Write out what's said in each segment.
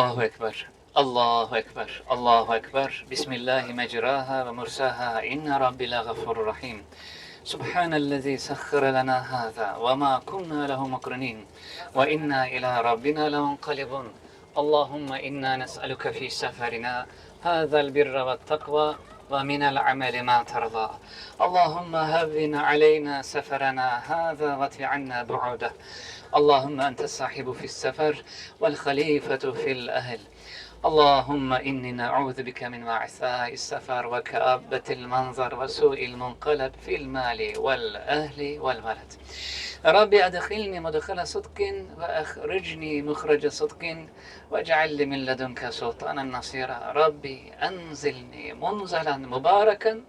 الله أكبر الله أكبر الله أكبر بسم الله مجراها ومرساها إن ربي لغفور رحيم سبحان الذي سخر لنا هذا وما كنا له مقرنين وإنا إلى ربنا لمنقلبون اللهم إنا نسألك في سفرنا هذا البر والتقوى ومن العمل ما ترضى اللهم هون علينا سفرنا هذا وتعنا بعوده اللهم أنت الصاحب في السفر والخليفة في الأهل. اللهم إني نعوذ بك من وعثاء السفر وكآبة المنظر وسوء المنقلب في المال والأهل والولد ربي أدخلني مدخل صدق وأخرجني مخرج صدق واجعل لي من لدنك سلطانا نصيرا. ربي أنزلني منزلا مباركا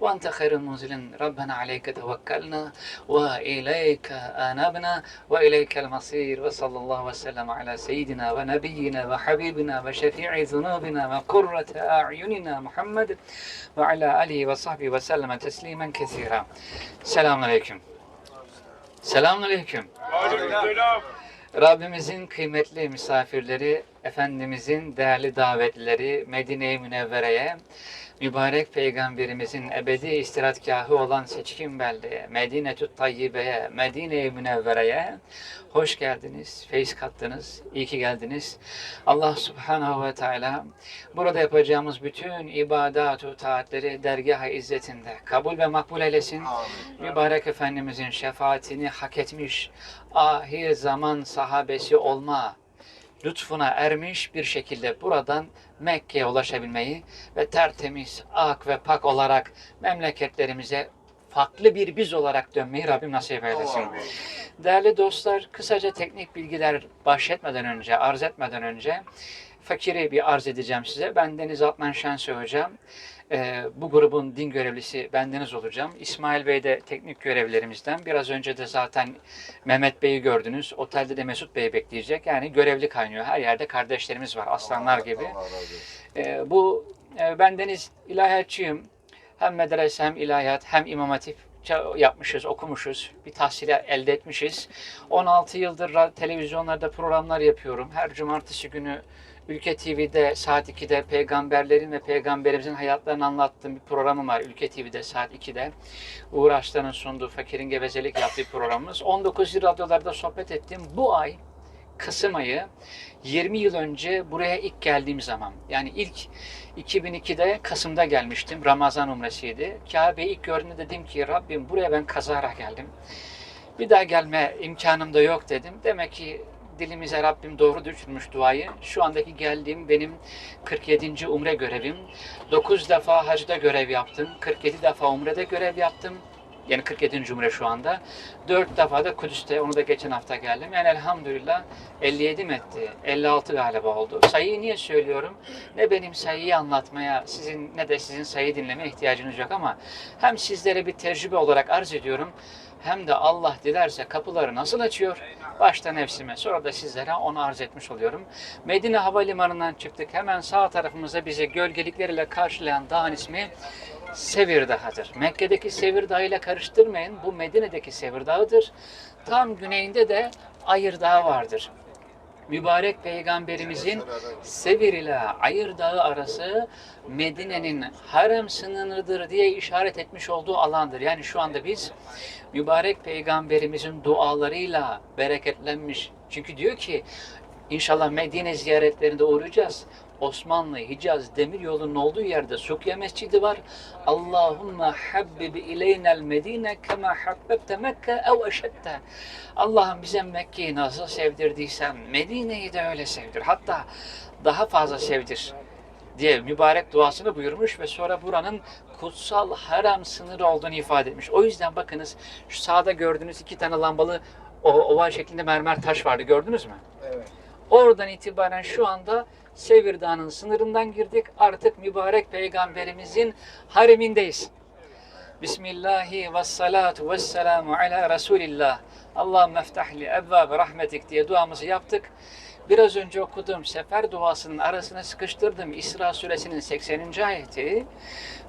وأنت خير المنزل ربنا عليك توكلنا وإليك أنبنا وإليك المصير. وصلى الله وسلم على سيدنا ونبينا وحبيبنا وشفيع ذنوبنا وقرة أعيننا محمد وعلى آله وصحبه وسلم تسليما كثيرا السلام عليكم Selamun Aleyküm. Rabbimizin kıymetli misafirleri, Efendimizin değerli davetlileri Medine-i Münevvere'ye, mübarek peygamberimizin ebedi istirahatgahı olan seçkin beldeye, Medine-tü Tayyibe'ye, Medine-i Münevvere'ye hoş geldiniz, feyiz kattınız, iyi ki geldiniz. Allah Subhanahu ve Teala burada yapacağımız bütün ibadat-ı taatleri dergah-ı izzetinde kabul ve makbul eylesin. Mübarek Efendimizin şefaatini hak etmiş, ahir zaman sahabesi olma lütfuna ermiş bir şekilde buradan Mekke'ye ulaşabilmeyi ve tertemiz, ak ve pak olarak memleketlerimize farklı bir biz olarak dönmeyi Rabbim nasip eylesin. Değerli dostlar, kısaca teknik bilgiler bahşetmeden önce, arz etmeden önce fakiri bir arz edeceğim size. Ben Deniz Atman Şensoy Hocam. Ee, bu grubun din görevlisi bendeniz olacağım. İsmail Bey de teknik görevlerimizden. Biraz önce de zaten Mehmet Bey'i gördünüz. Otelde de Mesut Bey bekleyecek. Yani görevli kaynıyor. Her yerde kardeşlerimiz var. Aslanlar gibi. Allah razı olsun. Ee, bu e, bendeniz ilahiyatçıyım. Hem medrese hem ilahiyat hem imam hatip yapmışız, okumuşuz. Bir tahsil elde etmişiz. 16 yıldır televizyonlarda programlar yapıyorum. Her cumartesi günü Ülke TV'de saat 2'de peygamberlerin ve peygamberimizin hayatlarını anlattığım bir programım var. Ülke TV'de saat 2'de. Uğur Arslan'ın sunduğu Fakir'in gevezelik yaptığı programımız. 19 yıl radyolarda sohbet ettim. Bu ay Kasım ayı 20 yıl önce buraya ilk geldiğim zaman yani ilk 2002'de Kasım'da gelmiştim. Ramazan umresiydi. Kabe'yi ilk gördüğümde dedim ki Rabbim buraya ben kazara geldim. Bir daha gelme imkanım da yok dedim. Demek ki dilimize Rabbim doğru düşürmüş duayı. Şu andaki geldiğim benim 47. umre görevim. 9 defa hacda görev yaptım. 47 defa umrede görev yaptım. Yani 47. umre şu anda. 4 defa da Kudüs'te, onu da geçen hafta geldim. Yani elhamdülillah 57 mi etti? 56 galiba oldu. Sayıyı niye söylüyorum? Ne benim sayıyı anlatmaya, sizin ne de sizin sayıyı dinlemeye ihtiyacınız yok ama hem sizlere bir tecrübe olarak arz ediyorum hem de Allah dilerse kapıları nasıl açıyor? Başta nefsime sonra da sizlere onu arz etmiş oluyorum. Medine Havalimanı'ndan çıktık. Hemen sağ tarafımızda bizi gölgelikleriyle karşılayan dağın ismi Sevir Dağı'dır. Mekke'deki Sevir Dağı ile karıştırmayın. Bu Medine'deki Sevir Dağı'dır. Tam güneyinde de Ayır Dağı vardır. Mübarek Peygamberimizin Sevir ile Ayır Dağı arası Medine'nin harem sınırıdır diye işaret etmiş olduğu alandır. Yani şu anda biz mübarek Peygamberimizin dualarıyla bereketlenmiş. Çünkü diyor ki inşallah Medine ziyaretlerinde uğrayacağız. Osmanlı, Hicaz, Demiryolu'nun olduğu yerde Sukya Mescidi var. Allahümme habbib ileynel medine kema habbebte Mekke ev eşette. Allah'ım bize Mekke'yi nasıl sevdirdiysen Medine'yi de öyle sevdir. Hatta daha fazla sevdir diye mübarek duasını buyurmuş ve sonra buranın kutsal harem sınırı olduğunu ifade etmiş. O yüzden bakınız şu sağda gördüğünüz iki tane lambalı oval şeklinde mermer taş vardı gördünüz mü? Evet. Oradan itibaren şu anda Sevir Dağı'nın sınırından girdik. Artık mübarek peygamberimizin haremindeyiz. Bismillahi ve salatu ve selamu ala Resulillah. Allahümme eftahli evvâbe rahmetik diye duamızı yaptık. Biraz önce okuduğum sefer duasının arasına sıkıştırdım İsra suresinin 80. ayeti.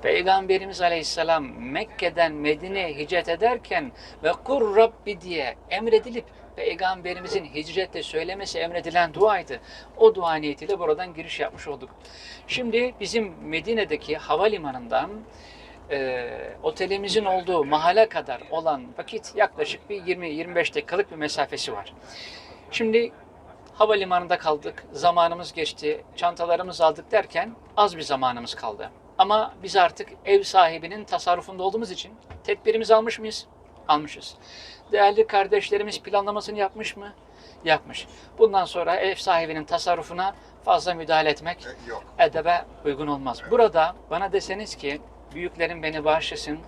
Peygamberimiz aleyhisselam Mekke'den Medine'ye hicret ederken ve kur Rabbi diye emredilip Peygamberimizin hicrette söylemesi emredilen duaydı. O dua niyetiyle buradan giriş yapmış olduk. Şimdi bizim Medine'deki havalimanından e, otelimizin olduğu mahalle kadar olan vakit yaklaşık bir 20-25 dakikalık bir mesafesi var. Şimdi havalimanında kaldık, zamanımız geçti, çantalarımızı aldık derken az bir zamanımız kaldı. Ama biz artık ev sahibinin tasarrufunda olduğumuz için tedbirimizi almış mıyız? Almışız. Değerli kardeşlerimiz planlamasını yapmış mı? Yapmış. Bundan sonra ev sahibinin tasarrufuna fazla müdahale etmek E, Yok. edebe uygun olmaz. Burada bana deseniz ki büyüklerim beni bağışlasın.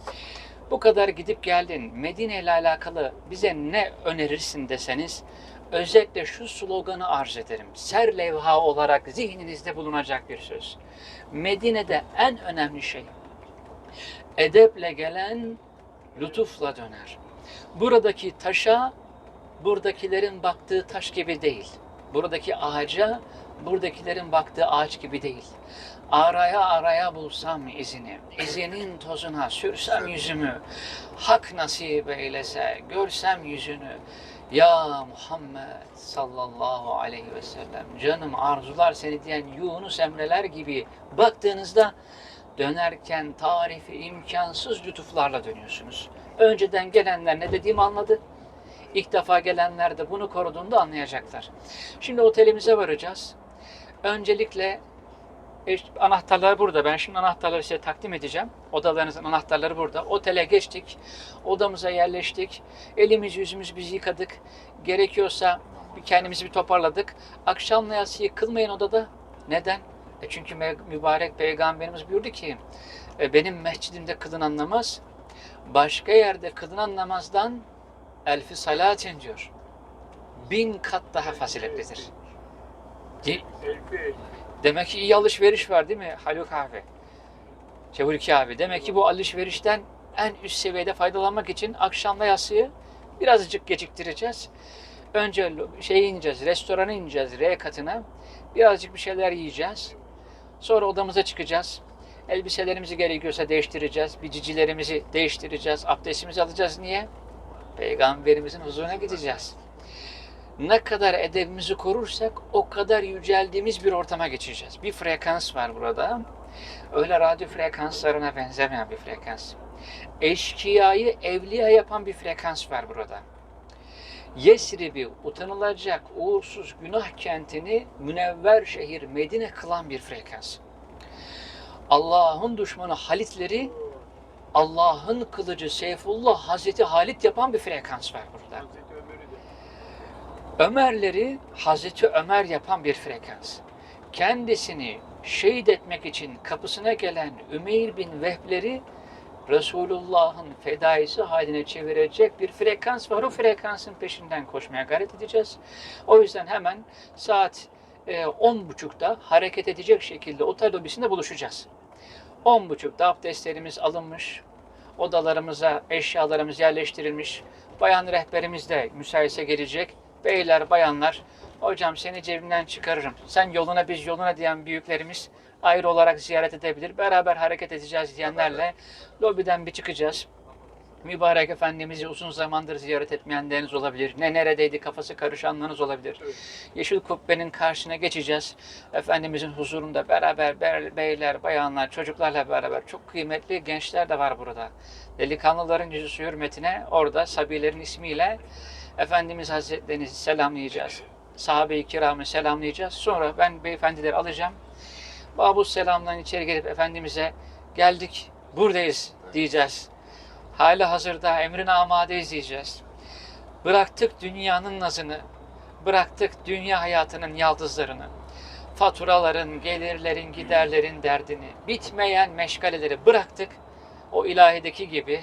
Bu kadar gidip geldin. Medine ile alakalı bize ne önerirsin deseniz özetle şu sloganı arz ederim. Ser levha olarak zihninizde bulunacak bir söz. Medine'de en önemli şey edeple gelen lütufla döner. Buradaki taşa buradakilerin baktığı taş gibi değil. Buradaki ağaca buradakilerin baktığı ağaç gibi değil. Araya araya bulsam izini, izinin tozuna sürsem yüzümü, hak nasip eylese, görsem yüzünü. Ya Muhammed sallallahu aleyhi ve sellem, canım arzular seni diyen Yunus Emreler gibi baktığınızda dönerken tarifi imkansız lütuflarla dönüyorsunuz. Önceden gelenler ne dediğimi anladı. İlk defa gelenler de bunu koruduğunda anlayacaklar. Şimdi otelimize varacağız. Öncelikle e, anahtarlar burada. Ben şimdi anahtarları size takdim edeceğim. Odalarınızın anahtarları burada. Otele geçtik. Odamıza yerleştik. Elimiz yüzümüz biz yıkadık. Gerekiyorsa kendimizi bir toparladık. Akşam yasıyı kılmayın odada. Neden? E çünkü mübarek peygamberimiz buyurdu ki e, benim mescidimde kılınan namaz başka yerde kılınan namazdan elfi salatin diyor. Bin kat daha faziletlidir. Di- Demek ki iyi alışveriş var değil mi Haluk abi? Çevulki abi. Demek ki bu alışverişten en üst seviyede faydalanmak için akşamda yasıyı birazcık geciktireceğiz. Önce şeye ineceğiz, restorana ineceğiz, R katına. Birazcık bir şeyler yiyeceğiz. Sonra odamıza çıkacağız. Elbiselerimizi gerekiyorsa değiştireceğiz. Bicicilerimizi değiştireceğiz. Abdestimizi alacağız. Niye? Peygamberimizin huzuruna gideceğiz. Ne kadar edebimizi korursak o kadar yüceldiğimiz bir ortama geçeceğiz. Bir frekans var burada. Öyle radyo frekanslarına benzemeyen bir frekans. Eşkıyayı evliya yapan bir frekans var burada. Yesrib'i utanılacak, uğursuz günah kentini münevver şehir Medine kılan bir frekans. Allah'ın düşmanı Halitleri Allah'ın kılıcı Seyfullah Hazreti Halit yapan bir frekans var burada. Ömerleri Hazreti Ömer yapan bir frekans. Kendisini şehit etmek için kapısına gelen Ümeyr bin Vehbleri Resulullah'ın fedaisi haline çevirecek bir frekans var. O frekansın peşinden koşmaya gayret edeceğiz. O yüzden hemen saat e, 10.30'da hareket edecek şekilde otel lobisinde buluşacağız. 10.30'da abdestlerimiz alınmış, odalarımıza eşyalarımız yerleştirilmiş, bayan rehberimiz de müsaitse gelecek. Beyler, bayanlar, hocam seni cebimden çıkarırım, sen yoluna biz yoluna diyen büyüklerimiz ayrı olarak ziyaret edebilir. Beraber hareket edeceğiz diyenlerle lobiden bir çıkacağız. Mübarek Efendimiz'i uzun zamandır ziyaret etmeyenleriniz olabilir. Ne neredeydi kafası karışanlarınız olabilir. Yeşil kubbenin karşısına geçeceğiz. Efendimizin huzurunda beraber be- beyler, bayanlar, çocuklarla beraber çok kıymetli gençler de var burada. Delikanlıların yüzü hürmetine orada Sabilerin ismiyle Efendimiz Hazretlerini selamlayacağız. Sahabe-i kiramı selamlayacağız. Sonra ben beyefendileri alacağım. Babu selamdan içeri gelip Efendimiz'e geldik, buradayız diyeceğiz. Hali hazırda emrin amadeyiz diyeceğiz. Bıraktık dünyanın nazını, bıraktık dünya hayatının yaldızlarını, faturaların, gelirlerin, giderlerin derdini, bitmeyen meşgaleleri bıraktık. O ilahideki gibi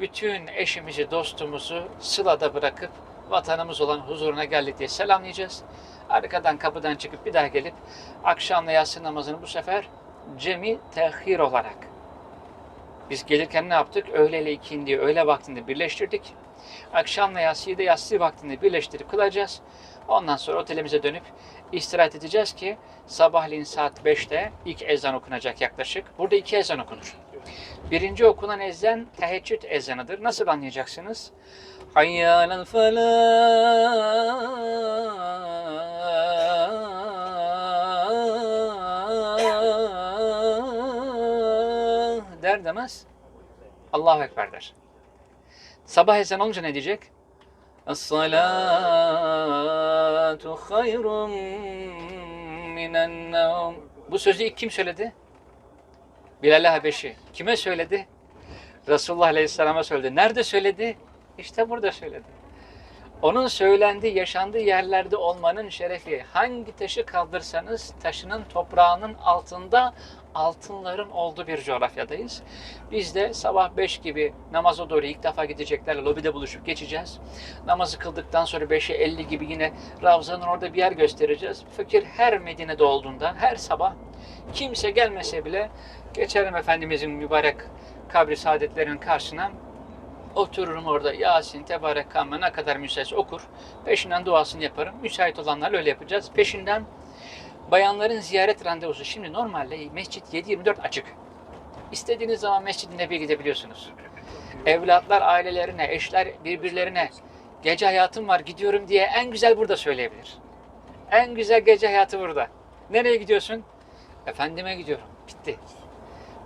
bütün eşimizi, dostumuzu sılada bırakıp vatanımız olan huzuruna geldik diye selamlayacağız. Arkadan kapıdan çıkıp bir daha gelip akşamla yatsı namazını bu sefer cemi tehir olarak biz gelirken ne yaptık? Öğle ile ikindiyi öğle vaktinde birleştirdik. Akşamla yatsıyı da yatsı vaktinde birleştirip kılacağız. Ondan sonra otelimize dönüp istirahat edeceğiz ki sabahleyin saat 5'te ilk ezan okunacak yaklaşık. Burada iki ezan okunur. Birinci okunan ezan teheccüd ezanıdır. Nasıl anlayacaksınız? Hayyâlel felâh der demez Allahu Ekber der. Sabah ezan olunca ne diyecek? Es-salatu hayrun minen. Bu sözü ilk kim söyledi? Bilal Habeşi. Kime söyledi? Resulullah Aleyhisselam'a söyledi. Nerede söyledi? İşte burada söyledi. Onun söylendiği, yaşandığı yerlerde olmanın şerefi. Hangi taşı kaldırsanız taşının toprağının altında altınların olduğu bir coğrafyadayız. Biz de sabah 5 gibi namaza doğru ilk defa gideceklerle lobide buluşup geçeceğiz. Namazı kıldıktan sonra 5'e 50 gibi yine Ravza'nın orada bir yer göstereceğiz. Fakir her Medine'de olduğunda her sabah kimse gelmese bile geçerim Efendimizin mübarek kabri saadetlerinin karşısına Otururum orada Yasin, Tebarek, Kamme ne kadar müsait okur. Peşinden duasını yaparım. Müsait olanlarla öyle yapacağız. Peşinden bayanların ziyaret randevusu. Şimdi normalde mescit 7-24 açık. İstediğiniz zaman Mescid-i gidebiliyorsunuz. Evlatlar ailelerine, eşler birbirlerine gece hayatım var gidiyorum diye en güzel burada söyleyebilir. En güzel gece hayatı burada. Nereye gidiyorsun? Efendime gidiyorum. Bitti.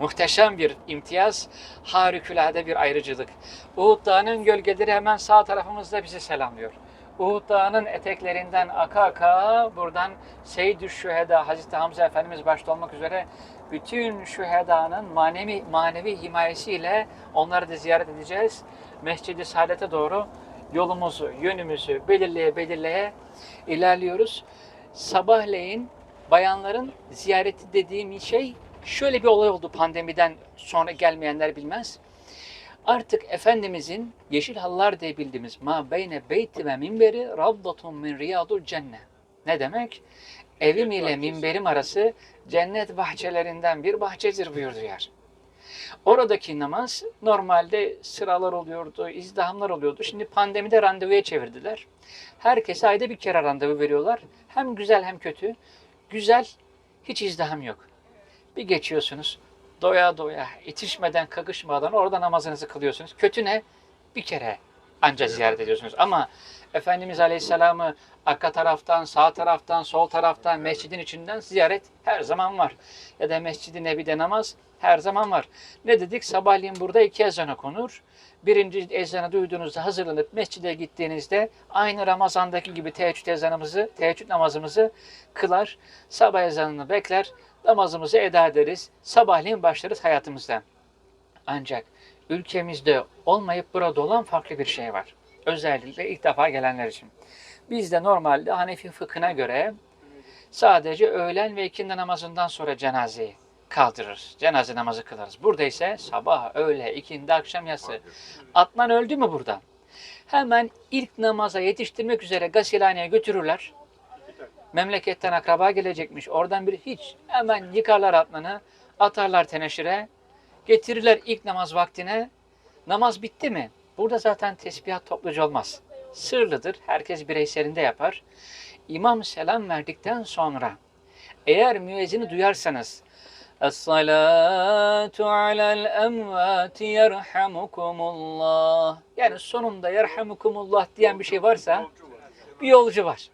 Muhteşem bir imtiyaz, harikulade bir ayrıcılık. Uhud Dağı'nın gölgeleri hemen sağ tarafımızda bizi selamlıyor. Uhud Dağı'nın eteklerinden aka aka buradan Seyyid-i Şüheda Hazreti Hamza Efendimiz başta olmak üzere bütün şühedanın manevi, manevi himayesiyle onları da ziyaret edeceğiz. Mescid-i Saadet'e doğru yolumuzu, yönümüzü belirleye belirleye ilerliyoruz. Sabahleyin bayanların ziyareti dediğim şey şöyle bir olay oldu pandemiden sonra gelmeyenler bilmez. Artık Efendimizin yeşil halılar diye bildiğimiz ma beyne beyti ve minberi ravdatun min riyadul cennet. Ne demek? Evim ile minberim arası cennet bahçelerinden bir bahçedir buyurdu yer. Oradaki namaz normalde sıralar oluyordu, izdihamlar oluyordu. Şimdi pandemide randevuya çevirdiler. Herkese ayda bir kere randevu veriyorlar. Hem güzel hem kötü. Güzel, hiç izdiham yok. Bir geçiyorsunuz, doya doya, itişmeden, kakışmadan orada namazınızı kılıyorsunuz. Kötü ne? Bir kere anca ziyaret ediyorsunuz. Ama Efendimiz Aleyhisselam'ı arka taraftan, sağ taraftan, sol taraftan, mescidin içinden ziyaret her zaman var. Ya da Mescid-i Nebi'de namaz her zaman var. Ne dedik? Sabahleyin burada iki ezan okunur. Birinci ezanı duyduğunuzda hazırlanıp mescide gittiğinizde aynı Ramazan'daki gibi teheccüd ezanımızı, teheccüd namazımızı kılar. Sabah ezanını bekler, namazımızı eda ederiz. Sabahleyin başlarız hayatımızda. Ancak ülkemizde olmayıp burada olan farklı bir şey var. Özellikle ilk defa gelenler için. Bizde normalde Hanefi fıkhına göre sadece öğlen ve ikindi namazından sonra cenazeyi kaldırırız. Cenaze namazı kılarız. Burada ise sabah, öğle, ikindi, akşam yatsı. Atlan öldü mü burada? Hemen ilk namaza yetiştirmek üzere gasilhaneye götürürler. Memleketten akraba gelecekmiş. Oradan bir hiç. Hemen yıkarlar atlanı, atarlar teneşire, getirirler ilk namaz vaktine. Namaz bitti mi? Burada zaten tesbihat topluca olmaz. Sırlıdır. Herkes bireyselinde yapar. İmam selam verdikten sonra eğer müezzini duyarsanız Es-salatu alel emvati yerhamukumullah. Yani sonunda yerhamukumullah diyen bir şey varsa bir yolcu var.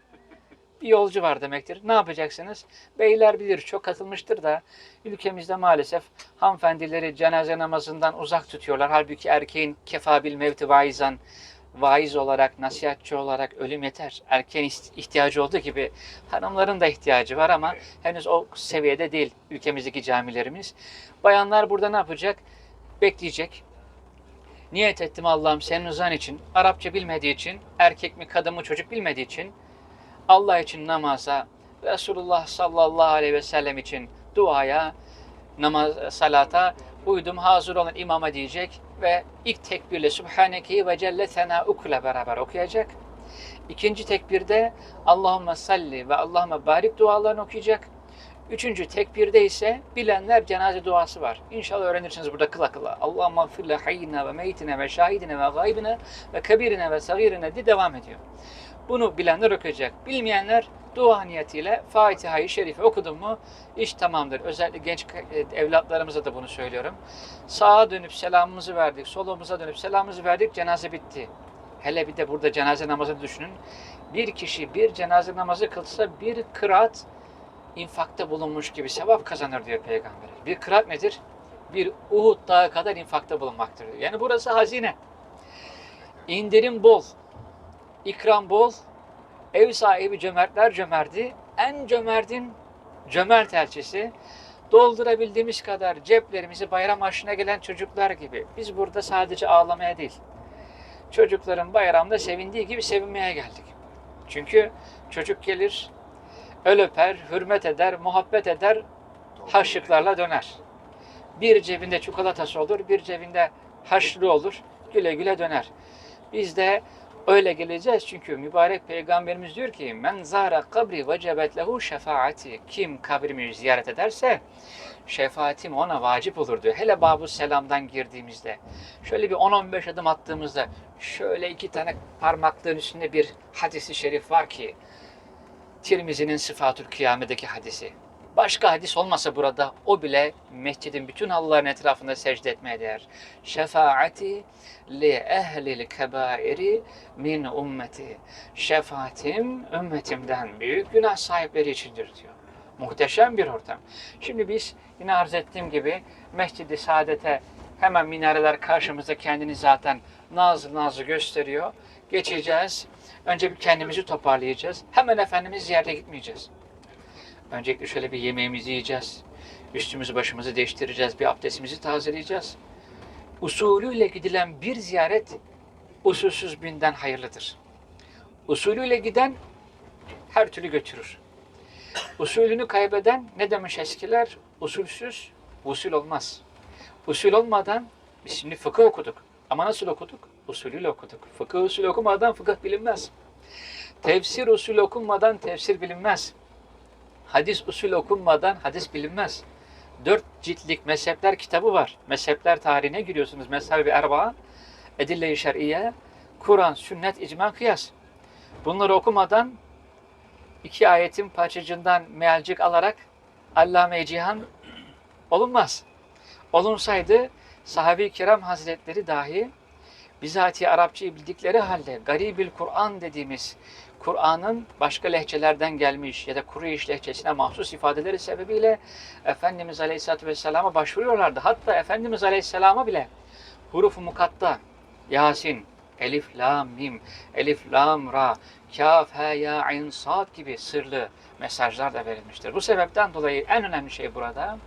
Bir yolcu var demektir. Ne yapacaksınız? Beyler bilir çok katılmıştır da ülkemizde maalesef hanımefendileri cenaze namazından uzak tutuyorlar. Halbuki erkeğin kefabil mevti vaizan vaiz olarak, nasihatçı olarak ölüm yeter. Erkeğin ihtiyacı olduğu gibi hanımların da ihtiyacı var ama henüz o seviyede değil ülkemizdeki camilerimiz. Bayanlar burada ne yapacak? Bekleyecek. Niyet ettim Allah'ım senin rızan için, Arapça bilmediği için, erkek mi kadın mı çocuk bilmediği için, Allah için namaza, Resulullah sallallahu aleyhi ve sellem için duaya, namaz, salata uydum hazır olan imama diyecek ve ilk tekbirle Subhaneke ve Celle Senauk'la beraber okuyacak. İkinci tekbirde Allahümme salli ve Allahümme barik dualarını okuyacak. Üçüncü tekbirde ise bilenler cenaze duası var. İnşallah öğrenirsiniz burada kıla kıla. Allahümme affirle hayyine ve meytine ve şahidine ve gaybine ve kabirine ve sagirine diye devam ediyor. Bunu bilenler okuyacak. Bilmeyenler dua niyetiyle Fatiha-i Şerife okudun mu iş tamamdır. Özellikle genç evlatlarımıza da bunu söylüyorum. Sağa dönüp selamımızı verdik, solumuza dönüp selamımızı verdik, cenaze bitti. Hele bir de burada cenaze namazını düşünün. Bir kişi bir cenaze namazı kılsa bir kıraat infakta bulunmuş gibi sevap kazanır diyor Peygamber. Bir kıraat nedir? Bir Uhud dağı kadar infakta bulunmaktır diyor. Yani burası hazine. İndirim bol, ikram bol, ev sahibi cömertler cömerti, en cömertin cömert elçisi, doldurabildiğimiz kadar ceplerimizi bayram aşına gelen çocuklar gibi. Biz burada sadece ağlamaya değil, çocukların bayramda sevindiği gibi sevinmeye geldik. Çünkü çocuk gelir, öl öper, hürmet eder, muhabbet eder, harçlıklarla döner. Bir cebinde çikolatası olur, bir cebinde harçlığı olur, güle güle döner. Biz de öyle geleceğiz çünkü mübarek peygamberimiz diyor ki men zara kabri vecebet lehu şefaati kim kabrimi ziyaret ederse şefaatim ona vacip olur diyor. Hele babu selamdan girdiğimizde şöyle bir 10-15 adım attığımızda şöyle iki tane parmaklığın üstünde bir hadisi şerif var ki Tirmizi'nin sıfatül kıyamedeki hadisi. Başka hadis olmasa burada o bile mescidin bütün halıların etrafında secde etmeye değer. Şefaati li ehlil kebairi min ümmeti. Şefaatim ümmetimden büyük günah sahipleri içindir diyor. Muhteşem bir ortam. Şimdi biz yine arz ettiğim gibi Mescid-i Saadet'e hemen minareler karşımızda kendini zaten nazlı nazlı gösteriyor. Geçeceğiz. Önce bir kendimizi toparlayacağız. Hemen Efendimiz ziyarete gitmeyeceğiz. Öncelikle şöyle bir yemeğimizi yiyeceğiz. Üstümüzü başımızı değiştireceğiz. Bir abdestimizi tazeleyeceğiz. Usulüyle gidilen bir ziyaret usulsüz binden hayırlıdır. Usulüyle giden her türlü götürür. Usulünü kaybeden ne demiş eskiler? Usulsüz usul olmaz. Usul olmadan şimdi fıkıh okuduk. Ama nasıl okuduk? Usulüyle okuduk. Fıkıh usul okumadan fıkıh bilinmez. Tefsir usul okunmadan tefsir bilinmez. Hadis usul okunmadan hadis bilinmez. Dört ciltlik mezhepler kitabı var. Mezhepler tarihine giriyorsunuz. Mezhep-i Erba'a, Edille-i Şer'iye, Kur'an, Sünnet, İcma, Kıyas. Bunları okumadan iki ayetin parçacığından mealcik alarak Allame-i Cihan olunmaz. Olunsaydı sahabe-i kiram hazretleri dahi bizatihi Arapçayı bildikleri halde garibil Kur'an dediğimiz Kur'an'ın başka lehçelerden gelmiş ya da Kureyş lehçesine mahsus ifadeleri sebebiyle Efendimiz Aleyhisselatü Vesselam'a başvuruyorlardı. Hatta Efendimiz Aleyhisselam'a bile hurufu mukatta, Yasin, Elif, Lam, Mim, Elif, Lam, Ra, Kaf, He, Ya, Ayn, Sad gibi sırlı mesajlar da verilmiştir. Bu sebepten dolayı en önemli şey burada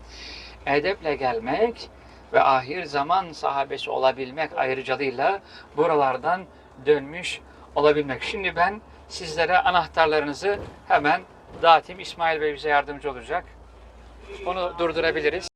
edeple gelmek ve ahir zaman sahabesi olabilmek ayrıcalığıyla buralardan dönmüş olabilmek. Şimdi ben sizlere anahtarlarınızı hemen dağıtayım. İsmail Bey bize yardımcı olacak. Onu durdurabiliriz.